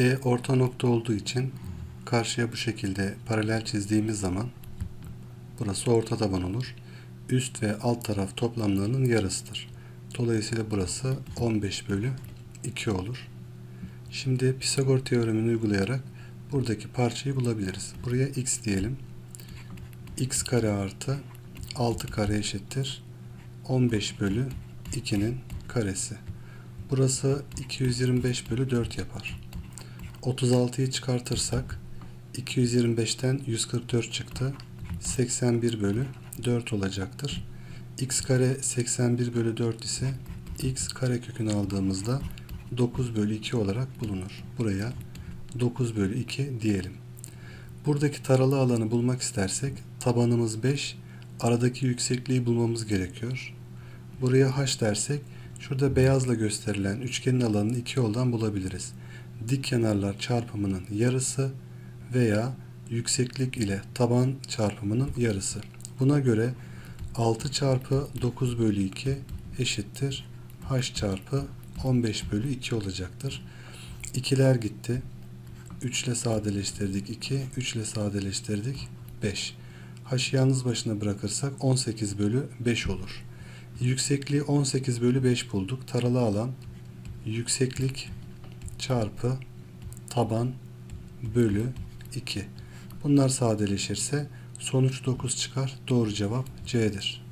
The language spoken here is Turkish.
E orta nokta olduğu için karşıya bu şekilde paralel çizdiğimiz zaman burası orta taban olur. Üst ve alt taraf toplamlarının yarısıdır. Dolayısıyla burası 15 bölü 2 olur. Şimdi Pisagor teoremini uygulayarak buradaki parçayı bulabiliriz. Buraya x diyelim. x kare artı 6 kare eşittir. 15 bölü 2'nin karesi. Burası 225 bölü 4 yapar. 36'yı çıkartırsak 225'ten 144 çıktı. 81 bölü 4 olacaktır. x kare 81 bölü 4 ise x kare kökünü aldığımızda 9 bölü 2 olarak bulunur. Buraya 9 bölü 2 diyelim. Buradaki taralı alanı bulmak istersek tabanımız 5, aradaki yüksekliği bulmamız gerekiyor. Buraya h dersek şurada beyazla gösterilen üçgenin alanını iki yoldan bulabiliriz. Dik kenarlar çarpımının yarısı veya yükseklik ile taban çarpımının yarısı. Buna göre 6 çarpı 9 bölü 2 eşittir h çarpı 15 bölü 2 olacaktır. İkiler gitti. 3 ile sadeleştirdik 2, 3 ile sadeleştirdik 5. H'ı yalnız başına bırakırsak 18 bölü 5 olur. Yüksekliği 18 bölü 5 bulduk. Taralı alan yükseklik çarpı taban bölü 2. Bunlar sadeleşirse sonuç 9 çıkar. Doğru cevap C'dir.